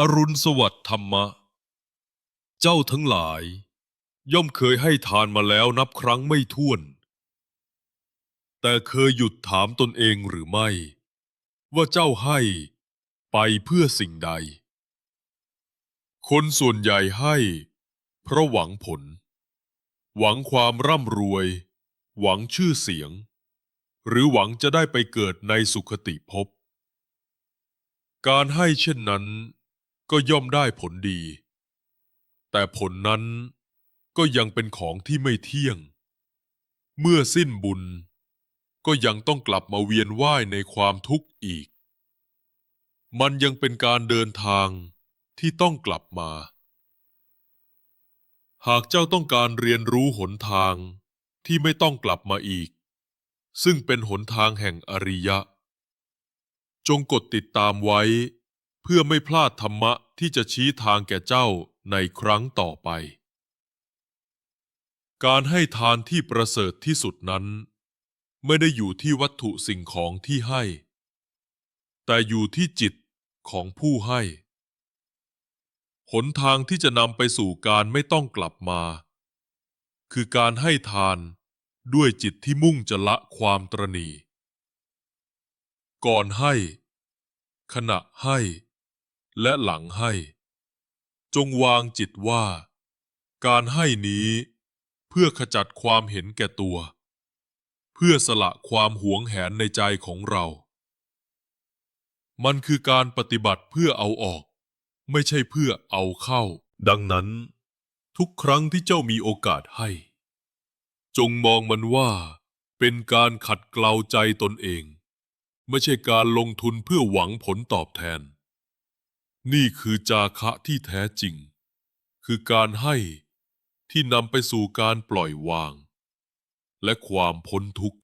อรุณสวัสดิ์ธรรมะ เจ้าทั้งหลาย ย่อมเคยให้ทานมาแล้วนับครั้งไม่ถ้วน แต่เคยหยุดถามตนเองหรือไม่ ว่าเจ้าให้ไปเพื่อสิ่งใด คนส่วนใหญ่ให้ เพราะหวังผล หวังความร่ำรวย หวังชื่อเสียง หรือหวังจะได้ไปเกิดในสุขติภพการให้เช่นนั้น ก็ย่อมได้ผลดี แต่ผลนั้นก็ยังเป็นของที่ไม่เที่ยง เมื่อสิ้นบุญ ก็ยังต้องกลับมาเวียนว่ายในความทุกข์อีก มันยังเป็นการเดินทางที่ต้องกลับมา หากเจ้าต้องการเรียนรู้หนทางที่ไม่ต้องกลับมาอีก ซึ่งเป็นหนทางแห่งอริยะ จงกดติดตามไว้ เพื่อไม่พลาดธรรมะที่จะชี้ทางแก่เจ้าในครั้งต่อไป การให้ทานที่ประเสริฐที่สุดนั้น ไม่ได้อยู่ที่วัตถุสิ่งของที่ให้ แต่อยู่ที่จิตของผู้ให้ หนทางที่จะนำไปสู่การไม่ต้องกลับมา คือการให้ทานด้วยจิตที่มุ่งจะละความตรณี ก่อนให้ ขณะให้ และหลังให้ จงวางจิตว่า การให้นี้เพื่อขจัดความเห็นแก่ตัว เพื่อสละความหวงแหนในใจของเรา มันคือการปฏิบัติเพื่อเอาออก ไม่ใช่เพื่อเอาเข้า ดังนั้น ทุกครั้งที่เจ้ามีโอกาสให้ จงมองมันว่าเป็นการขัดเกลาใจตนเอง ไม่ใช่การลงทุนเพื่อหวังผลตอบแทน นี่คือจาคะที่แท้จริง คือการให้ที่นำไปสู่การปล่อยวาง และความพ้นทุกข์